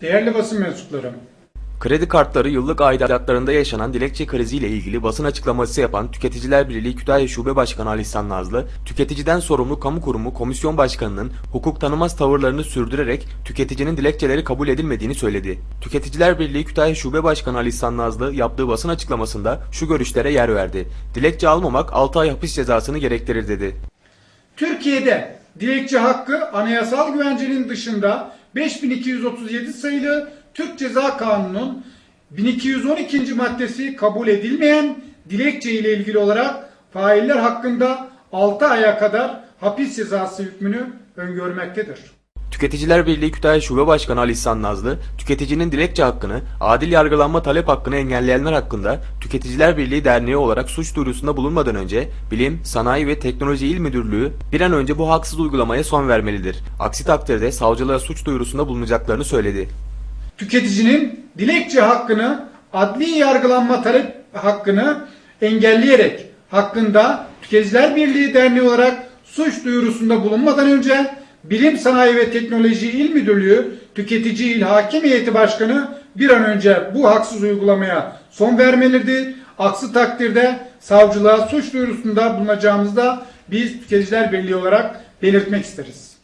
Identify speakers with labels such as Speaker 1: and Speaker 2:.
Speaker 1: Değerli basın mensupları,
Speaker 2: Kredi kartları yıllık aidatlarında yaşanan dilekçe kriziyle ilgili basın açıklaması yapan Tüketiciler Birliği Kütahya Şube Başkanı Ali İhsan Nazlı, tüketiciden sorumlu kamu kurumu komisyon başkanının hukuk tanımaz tavırlarını sürdürerek tüketicinin dilekçeleri kabul edilmediğini söyledi. Tüketiciler Birliği Kütahya Şube Başkanı Ali İhsan Nazlı yaptığı basın açıklamasında şu görüşlere yer verdi. Dilekçe almamak 6 ay hapis cezasını gerektirir dedi.
Speaker 1: Türkiye'de dilekçe hakkı anayasal güvencenin dışında 5237 sayılı Türk Ceza Kanunu'nun 1212. maddesi kabul edilmeyen dilekçe ile ilgili olarak failler hakkında 6 aya kadar hapis cezası hükmünü öngörmektedir.
Speaker 2: Tüketiciler Birliği Kütahya Şube Başkanı Ali İhsan Nazlı, tüketicinin dilekçe hakkını, adil yargılanma talep hakkını engelleyenler hakkında Tüketiciler Birliği Derneği olarak suç duyurusunda bulunmadan önce Bilim, Sanayi ve Teknoloji İl Müdürlüğü bir an önce bu haksız uygulamaya son vermelidir. Aksi takdirde savcılığa suç duyurusunda bulunacaklarını söyledi.
Speaker 1: Tüketicinin dilekçe hakkını, adli yargılanma talep hakkını engelleyerek hakkında Tüketiciler Birliği Derneği olarak suç duyurusunda bulunmadan önce Bilim Sanayi ve Teknoloji İl Müdürlüğü Tüketici İl Hakim Başkanı bir an önce bu haksız uygulamaya son vermelidir. Aksi takdirde savcılığa suç duyurusunda bulunacağımızda biz Tüketiciler Birliği olarak belirtmek isteriz.